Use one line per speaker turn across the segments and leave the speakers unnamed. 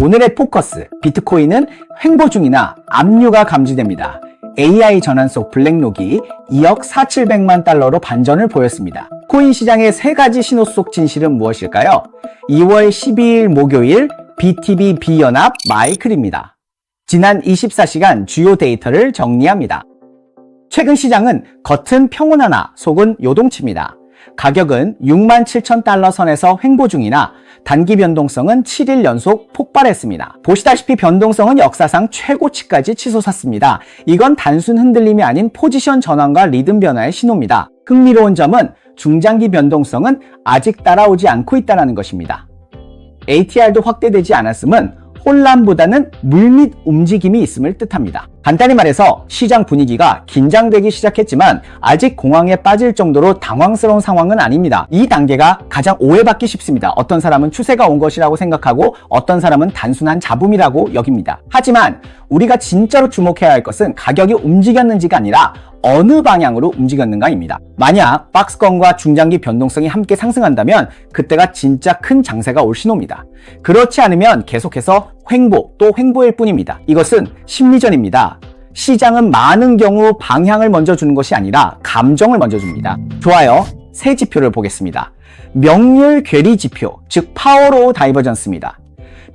오늘의 포커스, 비트코인은 횡보 중이나 압류가 감지됩니다. AI 전환 속 블랙록이 2억 4,700만 달러로 반전을 보였습니다. 코인 시장의 세 가지 신호 속 진실은 무엇일까요? 2월 12일 목요일 BTB 비연합 마이클입니다. 지난 24시간 주요 데이터를 정리합니다. 최근 시장은 겉은 평온하나 속은 요동칩니다. 가격은 6만 7천 달러 선에서 횡보 중이나 단기 변동성은 7일 연속 폭발했습니다. 보시다시피 변동성은 역사상 최고치까지 치솟았습니다. 이건 단순 흔들림이 아닌 포지션 전환과 리듬 변화의 신호입니다. 흥미로운 점은 중장기 변동성은 아직 따라오지 않고 있다는 것입니다. ATR도 확대되지 않았음은 혼란보다는 물밑 움직임이 있음을 뜻합니다. 간단히 말해서 시장 분위기가 긴장되기 시작했지만 아직 공황에 빠질 정도로 당황스러운 상황은 아닙니다. 이 단계가 가장 오해받기 쉽습니다. 어떤 사람은 추세가 온 것이라고 생각하고 어떤 사람은 단순한 잡음이라고 여깁니다. 하지만 우리가 진짜로 주목해야 할 것은 가격이 움직였는지가 아니라 어느 방향으로 움직였는가입니다. 만약 박스권과 중장기 변동성이 함께 상승한다면 그때가 진짜 큰 장세가 올 신호입니다. 그렇지 않으면 계속해서 횡보 또 횡보일 뿐입니다. 이것은 심리전입니다. 시장은 많은 경우 방향을 먼저 주는 것이 아니라 감정을 먼저 줍니다. 좋아요. 새 지표를 보겠습니다. 명률 괴리 지표, 즉 파워로우 다이버전스입니다.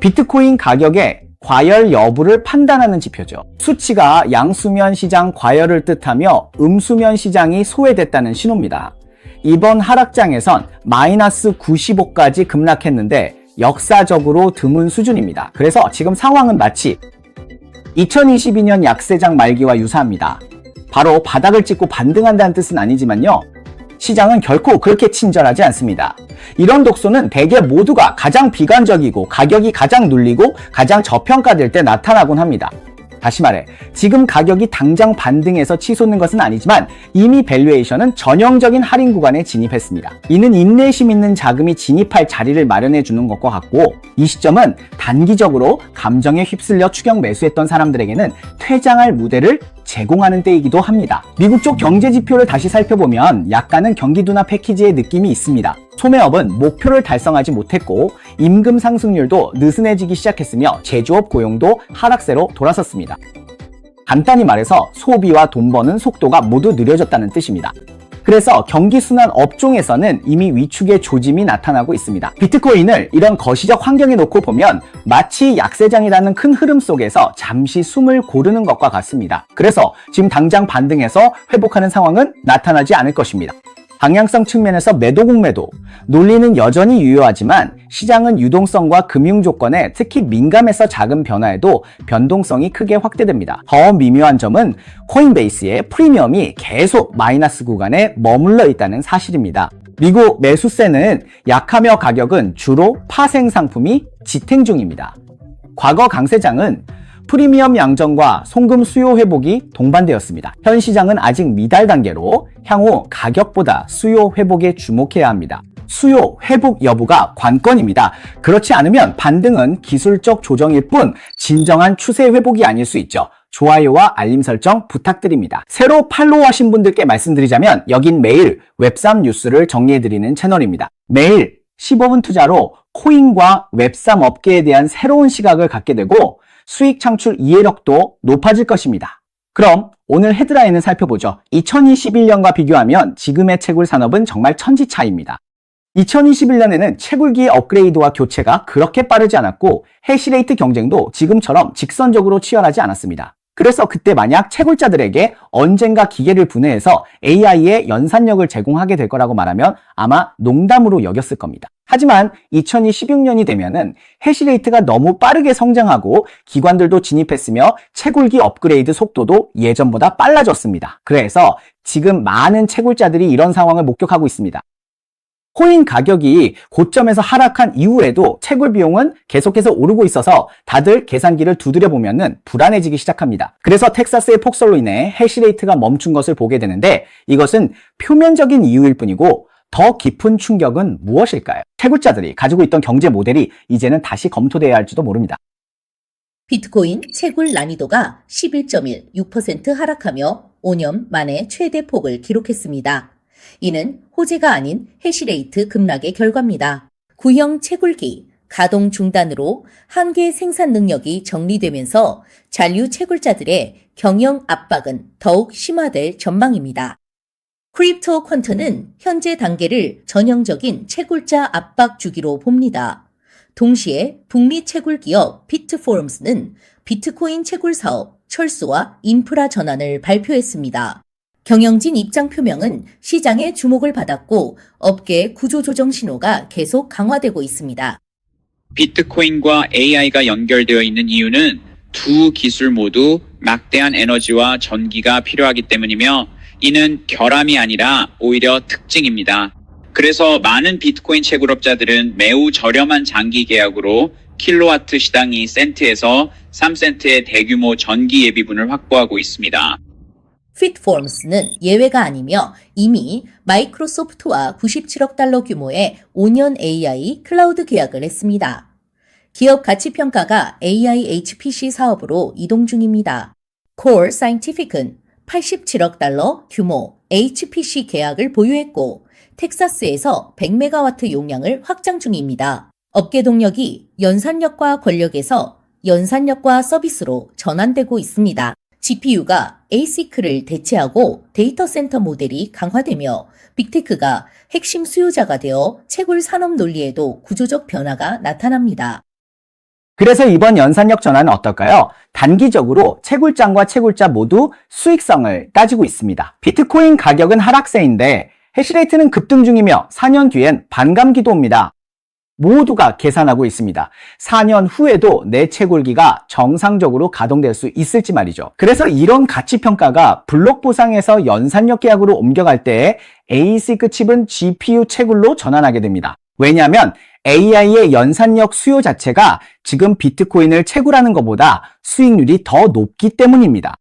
비트코인 가격의 과열 여부를 판단하는 지표죠. 수치가 양수면 시장 과열을 뜻하며 음수면 시장이 소외됐다는 신호입니다. 이번 하락장에선 마이너스 95까지 급락했는데 역사적으로 드문 수준입니다. 그래서 지금 상황은 마치 2022년 약세장 말기와 유사합니다. 바로 바닥을 찍고 반등한다는 뜻은 아니지만요. 시장은 결코 그렇게 친절하지 않습니다. 이런 독소는 대개 모두가 가장 비관적이고 가격이 가장 눌리고 가장 저평가될 때 나타나곤 합니다. 다시 말해, 지금 가격이 당장 반등해서 치솟는 것은 아니지만 이미 밸류에이션은 전형적인 할인 구간에 진입했습니다. 이는 인내심 있는 자금이 진입할 자리를 마련해 주는 것과 같고 이 시점은 단기적으로 감정에 휩쓸려 추격 매수했던 사람들에게는 퇴장할 무대를 제공하는 때이기도 합니다. 미국 쪽 경제 지표를 다시 살펴보면 약간은 경기 둔화 패키지의 느낌이 있습니다. 소매업은 목표를 달성하지 못했고 임금 상승률도 느슨해지기 시작했으며 제조업 고용도 하락세로 돌아섰습니다. 간단히 말해서 소비와 돈 버는 속도가 모두 느려졌다는 뜻입니다. 그래서 경기 순환 업종에서는 이미 위축의 조짐이 나타나고 있습니다. 비트코인을 이런 거시적 환경에 놓고 보면 마치 약세장이라는 큰 흐름 속에서 잠시 숨을 고르는 것과 같습니다. 그래서 지금 당장 반등해서 회복하는 상황은 나타나지 않을 것입니다. 방향성 측면에서 매도 공매도 논리는 여전히 유효하지만 시장은 유동성과 금융 조건에 특히 민감해서 작은 변화에도 변동성이 크게 확대됩니다. 더 미묘한 점은 코인베이스의 프리미엄이 계속 마이너스 구간에 머물러 있다는 사실입니다. 미국 매수세는 약하며 가격은 주로 파생 상품이 지탱 중입니다. 과거 강세장은 프리미엄 양정과 송금 수요 회복이 동반되었습니다. 현 시장은 아직 미달 단계로 향후 가격보다 수요 회복에 주목해야 합니다. 수요 회복 여부가 관건입니다. 그렇지 않으면 반등은 기술적 조정일 뿐 진정한 추세 회복이 아닐 수 있죠. 좋아요와 알림 설정 부탁드립니다. 새로 팔로우하신 분들께 말씀드리자면 여긴 매일 웹3 뉴스를 정리해드리는 채널입니다. 매일 15분 투자로 코인과 웹3 업계에 대한 새로운 시각을 갖게 되고 수익 창출 이해력도 높아질 것입니다. 그럼 오늘 헤드라인을 살펴보죠. 2021년과 비교하면 지금의 채굴 산업은 정말 천지 차이입니다. 2021년에는 채굴기의 업그레이드와 교체가 그렇게 빠르지 않았고 해시레이트 경쟁도 지금처럼 직선적으로 치열하지 않았습니다. 그래서 그때 만약 채굴자들에게 언젠가 기계를 분해해서 AI의 연산력을 제공하게 될 거라고 말하면 아마 농담으로 여겼을 겁니다. 하지만 2016년이 되면은 해시레이트가 너무 빠르게 성장하고 기관들도 진입했으며 채굴기 업그레이드 속도도 예전보다 빨라졌습니다. 그래서 지금 많은 채굴자들이 이런 상황을 목격하고 있습니다. 코인 가격이 고점에서 하락한 이후에도 채굴 비용은 계속해서 오르고 있어서 다들 계산기를 두드려 보면은 불안해지기 시작합니다. 그래서 텍사스의 폭설로 인해 해시레이트가 멈춘 것을 보게 되는데 이것은 표면적인 이유일 뿐이고 더 깊은 충격은 무엇일까요? 채굴자들이 가지고 있던 경제 모델이 이제는 다시 검토돼야 할지도 모릅니다.
비트코인 채굴 난이도가 11.1, 6% 하락하며 5년 만에 최대 폭을 기록했습니다. 이는 호재가 아닌 해시레이트 급락의 결과입니다. 구형 채굴기, 가동 중단으로 한계 생산 능력이 정리되면서 잔류 채굴자들의 경영 압박은 더욱 심화될 전망입니다. 크립토 퀀트는 현재 단계를 전형적인 채굴자 압박 주기로 봅니다. 동시에 북미 채굴 기업 비트포럼스는 비트코인 채굴 사업 철수와 인프라 전환을 발표했습니다. 경영진 입장 표명은 시장의 주목을 받았고 업계 구조 조정 신호가 계속 강화되고 있습니다.
비트코인과 AI가 연결되어 있는 이유는 두 기술 모두 막대한 에너지와 전기가 필요하기 때문이며 이는 결함이 아니라 오히려 특징입니다. 그래서 많은 비트코인 채굴업자들은 매우 저렴한 장기 계약으로 킬로와트 시당 2센트에서 3센트의 대규모 전기 예비분을 확보하고 있습니다.
핏폼스는 예외가 아니며 이미 마이크로소프트와 97억 달러 규모의 5년 AI 클라우드 계약을 했습니다. 기업 가치 평가가 AI HPC 사업으로 이동 중입니다. Core Scientific은 87억 달러 규모 HPC 계약을 보유했고 텍사스에서 100메가와트 용량을 확장 중입니다. 업계 동력이 연산력과 권력에서 연산력과 서비스로 전환되고 있습니다. GPU가 ASIC를 대체하고 데이터 센터 모델이 강화되며 빅테크가 핵심 수요자가 되어 채굴 산업 논리에도 구조적 변화가 나타납니다.
그래서 이번 연산력 전환은 어떨까요? 단기적으로 채굴장과 채굴자 모두 수익성을 따지고 있습니다. 비트코인 가격은 하락세인데 해시레이트는 급등 중이며 4년 뒤엔 반감기도 옵니다. 모두가 계산하고 있습니다. 4년 후에도 내 채굴기가 정상적으로 가동될 수 있을지 말이죠. 그래서 이런 가치평가가 블록 보상에서 연산력 계약으로 옮겨갈 때 ASIC 칩은 GPU 채굴로 전환하게 됩니다. 왜냐하면 AI의 연산력 수요 자체가 지금 비트코인을 채굴하는 것보다 수익률이 더 높기 때문입니다.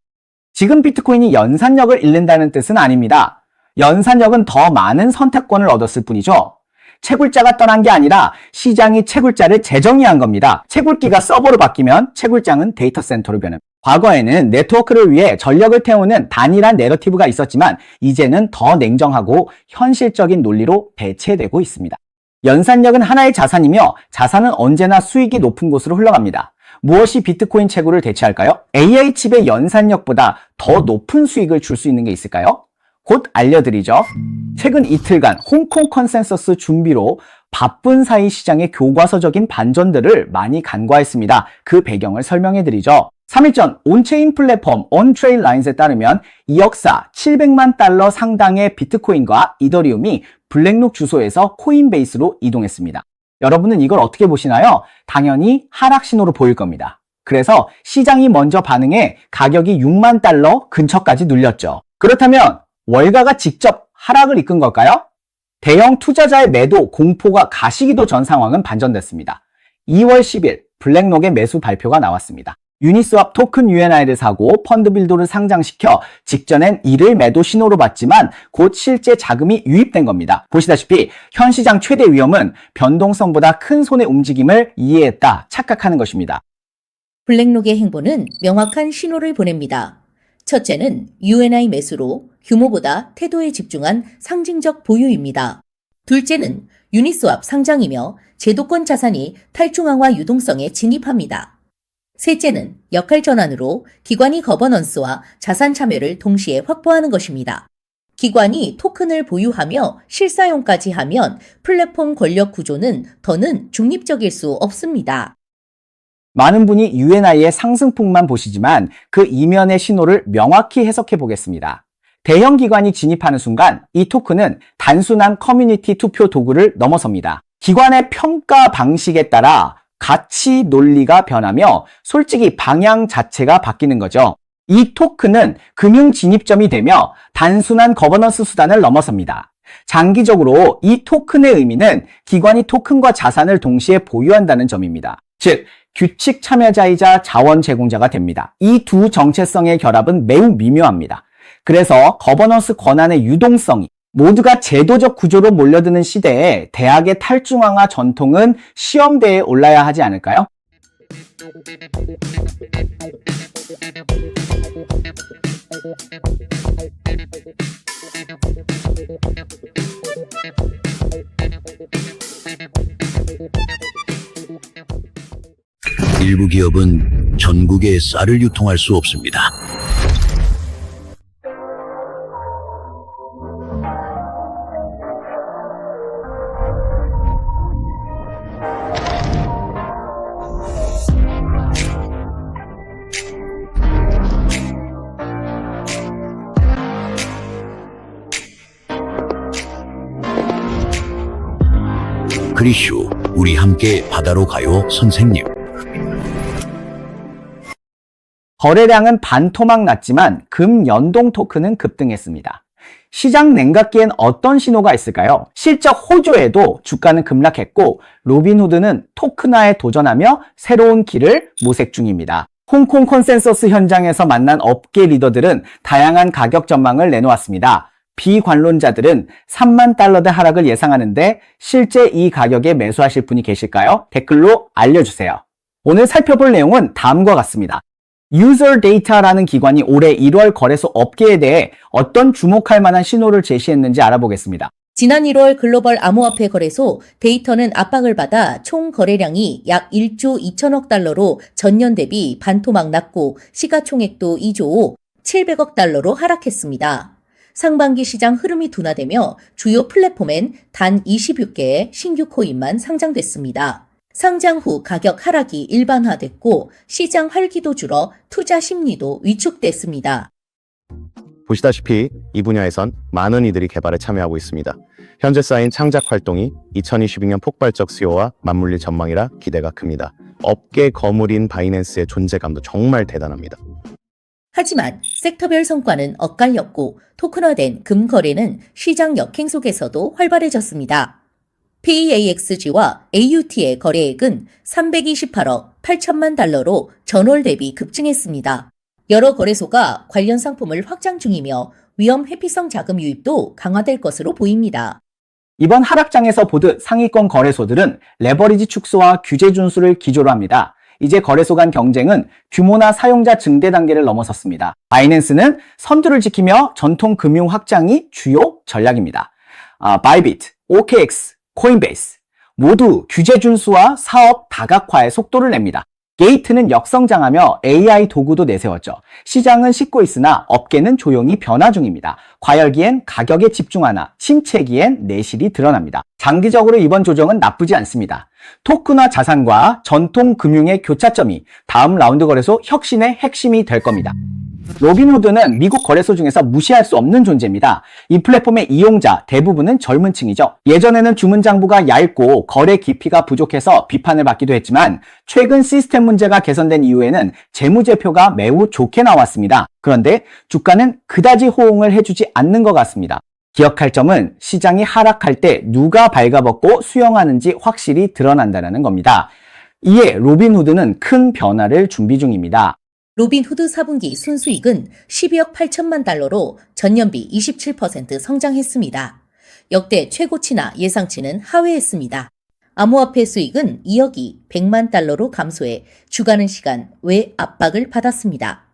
지금 비트코인이 연산력을 잃는다는 뜻은 아닙니다. 연산력은 더 많은 선택권을 얻었을 뿐이죠. 채굴자가 떠난 게 아니라 시장이 채굴자를 재정의한 겁니다. 채굴기가 서버로 바뀌면 채굴장은 데이터 센터로 변합니다. 과거에는 네트워크를 위해 전력을 태우는 단일한 내러티브가 있었지만 이제는 더 냉정하고 현실적인 논리로 대체되고 있습니다. 연산력은 하나의 자산이며 자산은 언제나 수익이 높은 곳으로 흘러갑니다. 무엇이 비트코인 채굴을 대체할까요? AI 칩의 연산력보다 더 높은 수익을 줄 수 있는 게 있을까요? 곧 알려드리죠. 최근 이틀간 홍콩 컨센서스 준비로 바쁜 사이 시장의 교과서적인 반전들을 많이 간과했습니다. 그 배경을 설명해 드리죠. 3일 전 온체인 플랫폼 온트레일 라인스에 따르면 이 역사 700만 달러 상당의 비트코인과 이더리움이 블랙록 주소에서 코인베이스로 이동했습니다. 여러분은 이걸 어떻게 보시나요? 당연히 하락 신호로 보일 겁니다. 그래서 시장이 먼저 반응해 가격이 6만 달러 근처까지 눌렸죠. 그렇다면 월가가 직접 하락을 이끈 걸까요? 대형 투자자의 매도 공포가 가시기도 전 상황은 반전됐습니다. 2월 10일 블랙록의 매수 발표가 나왔습니다. 유니스왑 토큰 UNI를 사고 펀드 빌도를 상장시켜 직전엔 이를 매도 신호로 봤지만 곧 실제 자금이 유입된 겁니다. 보시다시피 현 시장 최대 위험은 변동성보다 큰 손의 움직임을 이해했다 착각하는 것입니다.
블랙록의 행보는 명확한 신호를 보냅니다. 첫째는 UNI 매수로 규모보다 태도에 집중한 상징적 보유입니다. 둘째는 유니스왑 상장이며 제도권 자산이 탈중앙화 유동성에 진입합니다. 셋째는 역할 전환으로 기관이 거버넌스와 자산 참여를 동시에 확보하는 것입니다. 기관이 토큰을 보유하며 실사용까지 하면 플랫폼 권력 구조는 더는 중립적일 수 없습니다.
많은 분이 UNI의 상승폭만 보시지만 그 이면의 신호를 명확히 해석해 보겠습니다. 대형 기관이 진입하는 순간 이 토큰은 단순한 커뮤니티 투표 도구를 넘어섭니다. 기관의 평가 방식에 따라 가치 논리가 변하며 솔직히 방향 자체가 바뀌는 거죠. 이 토큰은 금융 진입점이 되며 단순한 거버넌스 수단을 넘어섭니다. 장기적으로 이 토큰의 의미는 기관이 토큰과 자산을 동시에 보유한다는 점입니다. 즉, 규칙 참여자이자 자원 제공자가 됩니다. 이 두 정체성의 결합은 매우 미묘합니다. 그래서 거버넌스 권한의 유동성이 모두가 제도적 구조로 몰려드는 시대에 대학의 탈중앙화 전통은 시험대에 올라야 하지 않을까요?
일부 기업은 전국에 쌀을 유통할 수 없습니다. 그리슈, 우리 함께 바다로 가요, 선생님.
거래량은 반토막 났지만 금 연동 토큰은 급등했습니다. 시장 냉각기엔 어떤 신호가 있을까요? 실적 호조에도 주가는 급락했고 로빈후드는 토큰화에 도전하며 새로운 길을 모색 중입니다. 홍콩 컨센서스 현장에서 만난 업계 리더들은 다양한 가격 전망을 내놓았습니다. 비관론자들은 3만 달러대 하락을 예상하는데 실제 이 가격에 매수하실 분이 계실까요? 댓글로 알려주세요. 오늘 살펴볼 내용은 다음과 같습니다. 유저 데이터라는 기관이 올해 1월 거래소 업계에 대해 어떤 주목할 만한 신호를 제시했는지 알아보겠습니다.
지난 1월 글로벌 암호화폐 거래소 데이터는 압박을 받아 총 거래량이 약 1조 2천억 달러로 전년 대비 반토막 났고 시가총액도 2조 700억 달러로 하락했습니다. 상반기 시장 흐름이 둔화되며 주요 플랫폼엔 단 26개의 신규 코인만 상장됐습니다. 상장 후 가격 하락이 일반화됐고 시장 활기도 줄어 투자 심리도 위축됐습니다.
보시다시피 이 분야에선 많은 이들이 개발에 참여하고 있습니다. 현재 쌓인 창작 활동이 2022년 폭발적 수요와 맞물릴 전망이라 기대가 큽니다. 업계 거물인 바이낸스의 존재감도 정말 대단합니다.
하지만 섹터별 성과는 엇갈렸고 토큰화된 금 거래는 시장 역행 속에서도 활발해졌습니다. PAXG와 AUT의 거래액은 328억 8천만 달러로 전월 대비 급증했습니다. 여러 거래소가 관련 상품을 확장 중이며 위험 회피성 자금 유입도 강화될 것으로 보입니다.
이번 하락장에서 보듯 상위권 거래소들은 레버리지 축소와 규제 준수를 기조로 합니다. 이제 거래소 간 경쟁은 규모나 사용자 증대 단계를 넘어섰습니다. 바이낸스는 선두를 지키며 전통 금융 확장이 주요 전략입니다. 아, 바이비트, OKX, 코인베이스 모두 규제 준수와 사업 다각화에 속도를 냅니다. 게이트는 역성장하며 AI 도구도 내세웠죠. 시장은 식고 있으나 업계는 조용히 변화 중입니다. 과열기엔 가격에 집중하나 침체기엔 내실이 드러납니다. 장기적으로 이번 조정은 나쁘지 않습니다. 토큰화 자산과 전통 금융의 교차점이 다음 라운드 거래소 혁신의 핵심이 될 겁니다. 로빈후드는 미국 거래소 중에서 무시할 수 없는 존재입니다. 이 플랫폼의 이용자 대부분은 젊은 층이죠. 예전에는 주문 장부가 얇고 거래 깊이가 부족해서 비판을 받기도 했지만 최근 시스템 문제가 개선된 이후에는 재무제표가 매우 좋게 나왔습니다. 그런데 주가는 그다지 호응을 해주지 않는 것 같습니다. 기억할 점은 시장이 하락할 때 누가 발가벗고 수영하는지 확실히 드러난다는 겁니다. 이에 로빈후드는 큰 변화를 준비 중입니다.
로빈후드 4분기 순수익은 12억 8천만 달러로 전년비 27% 성장했습니다. 역대 최고치나 예상치는 하회했습니다. 암호화폐 수익은 2억이 100만 달러로 감소해 주가는 시간 외 압박을 받았습니다.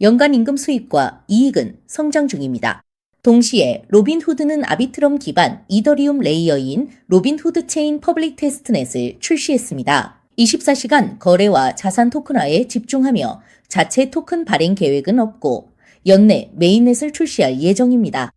연간 임금 수입과 이익은 성장 중입니다. 동시에 로빈후드는 아비트럼 기반 이더리움 레이어인 로빈후드 체인 퍼블릭 테스트넷을 출시했습니다. 24시간 거래와 자산 토큰화에 집중하며 자체 토큰 발행 계획은 없고 연내 메인넷을 출시할 예정입니다.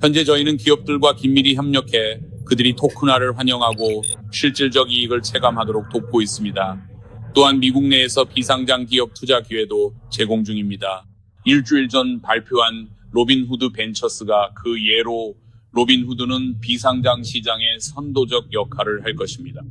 현재 저희는 기업들과 긴밀히 협력해 그들이 토큰화를 환영하고 실질적 이익을 체감하도록 돕고 있습니다. 또한 미국 내에서 비상장 기업 투자 기회도 제공 중입니다. 일주일 전 발표한 로빈후드 벤처스가 그 예로 로빈후드는 비상장 시장의 선도적 역할을 할 것입니다.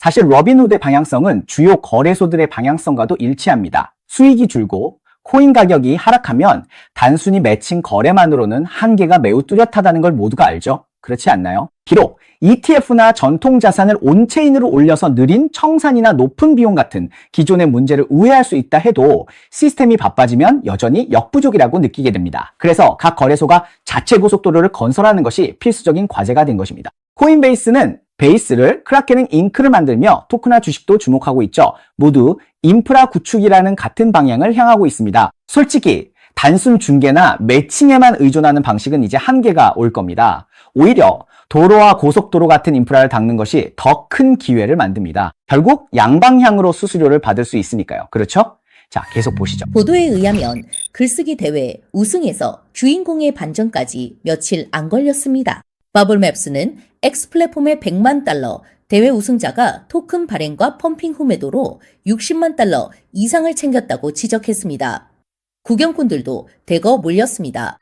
사실 로빈후드의 방향성은 주요 거래소들의 방향성과도 일치합니다. 수익이 줄고 코인 가격이 하락하면 단순히 매칭 거래만으로는 한계가 매우 뚜렷하다는 걸 모두가 알죠? 그렇지 않나요? 비록 ETF나 전통 자산을 온체인으로 올려서 느린 청산이나 높은 비용 같은 기존의 문제를 우회할 수 있다 해도 시스템이 바빠지면 여전히 역부족이라고 느끼게 됩니다. 그래서 각 거래소가 자체 고속도로를 건설하는 것이 필수적인 과제가 된 것입니다. 코인베이스는 베이스를 크라켄은 잉크를 만들며 토큰화 주식도 주목하고 있죠. 모두 인프라 구축이라는 같은 방향을 향하고 있습니다. 솔직히 단순 중개나 매칭에만 의존하는 방식은 이제 한계가 올 겁니다. 오히려 도로와 고속도로 같은 인프라를 닦는 것이 더 큰 기회를 만듭니다. 결국 양방향으로 수수료를 받을 수 있으니까요. 그렇죠? 자, 계속 보시죠.
보도에 의하면 글쓰기 대회 우승에서 주인공의 반전까지 며칠 안 걸렸습니다. 버블맵스는 X 플랫폼의 100만 달러, 대회 우승자가 토큰 발행과 펌핑 후 매도로 60만 달러 이상을 챙겼다고 지적했습니다. 구경꾼들도 대거 몰렸습니다.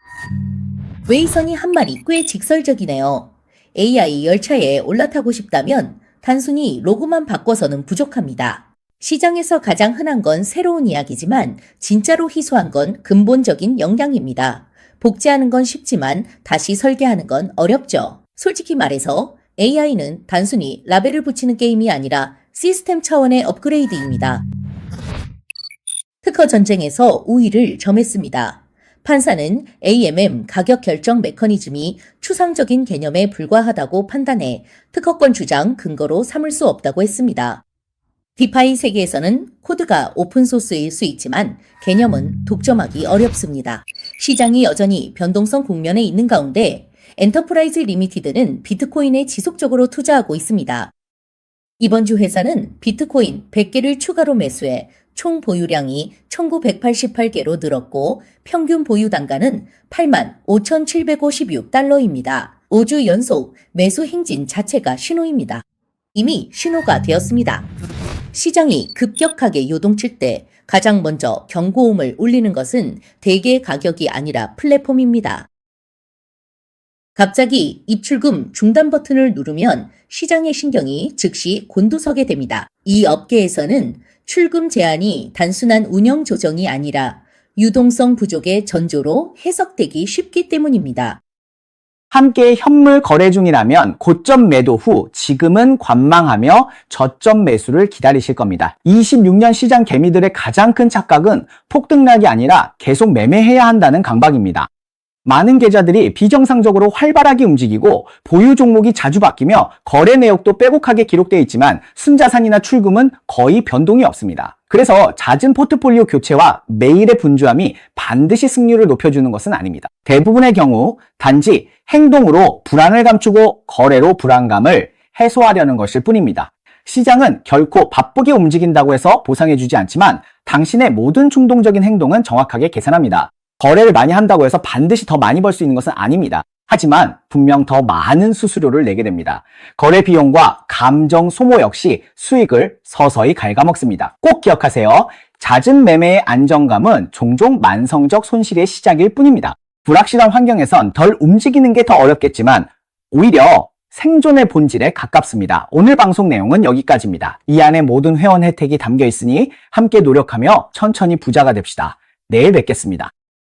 웨이선이 한 말이 꽤 직설적이네요. AI 열차에 올라타고 싶다면 단순히 로고만 바꿔서는 부족합니다. 시장에서 가장 흔한 건 새로운 이야기지만 진짜로 희소한 건 근본적인 역량입니다. 복제하는 건 쉽지만 다시 설계하는 건 어렵죠. 솔직히 말해서 AI는 단순히 라벨을 붙이는 게임이 아니라 시스템 차원의 업그레이드입니다. 특허 전쟁에서 우위를 점했습니다. 판사는 AMM 가격 결정 메커니즘이 추상적인 개념에 불과하다고 판단해 특허권 주장 근거로 삼을 수 없다고 했습니다. 디파이 세계에서는 코드가 오픈소스일 수 있지만 개념은 독점하기 어렵습니다. 시장이 여전히 변동성 국면에 있는 가운데 엔터프라이즈 리미티드는 비트코인에 지속적으로 투자하고 있습니다. 이번 주 회사는 비트코인 100개를 추가로 매수해 총 보유량이 1988개로 늘었고 평균 보유 단가는 8만 5,756달러입니다. 5주 연속 매수 행진 자체가 신호입니다. 이미 신호가 되었습니다. 시장이 급격하게 요동칠 때 가장 먼저 경고음을 울리는 것은 대개 가격이 아니라 플랫폼입니다. 갑자기 입출금 중단 버튼을 누르면 시장의 신경이 즉시 곤두서게 됩니다. 이 업계에서는 출금 제한이 단순한 운영 조정이 아니라 유동성 부족의 전조로 해석되기 쉽기 때문입니다.
함께 현물 거래 중이라면 고점 매도 후 지금은 관망하며 저점 매수를 기다리실 겁니다. 26년 시장 개미들의 가장 큰 착각은 폭등락이 아니라 계속 매매해야 한다는 강박입니다. 많은 계좌들이 비정상적으로 활발하게 움직이고 보유 종목이 자주 바뀌며 거래 내역도 빼곡하게 기록되어 있지만 순자산이나 출금은 거의 변동이 없습니다. 그래서 잦은 포트폴리오 교체와 매일의 분주함이 반드시 승률을 높여주는 것은 아닙니다. 대부분의 경우 단지 행동으로 불안을 감추고 거래로 불안감을 해소하려는 것일 뿐입니다. 시장은 결코 바쁘게 움직인다고 해서 보상해주지 않지만 당신의 모든 충동적인 행동은 정확하게 계산합니다. 거래를 많이 한다고 해서 반드시 더 많이 벌 수 있는 것은 아닙니다. 하지만 분명 더 많은 수수료를 내게 됩니다. 거래 비용과 감정 소모 역시 수익을 서서히 갉아먹습니다. 꼭 기억하세요. 잦은 매매의 안정감은 종종 만성적 손실의 시작일 뿐입니다. 불확실한 환경에선 덜 움직이는 게 더 어렵겠지만 오히려 생존의 본질에 가깝습니다. 오늘 방송 내용은 여기까지입니다. 이 안에 모든 회원 혜택이 담겨 있으니 함께 노력하며 천천히 부자가 됩시다. 내일 뵙겠습니다.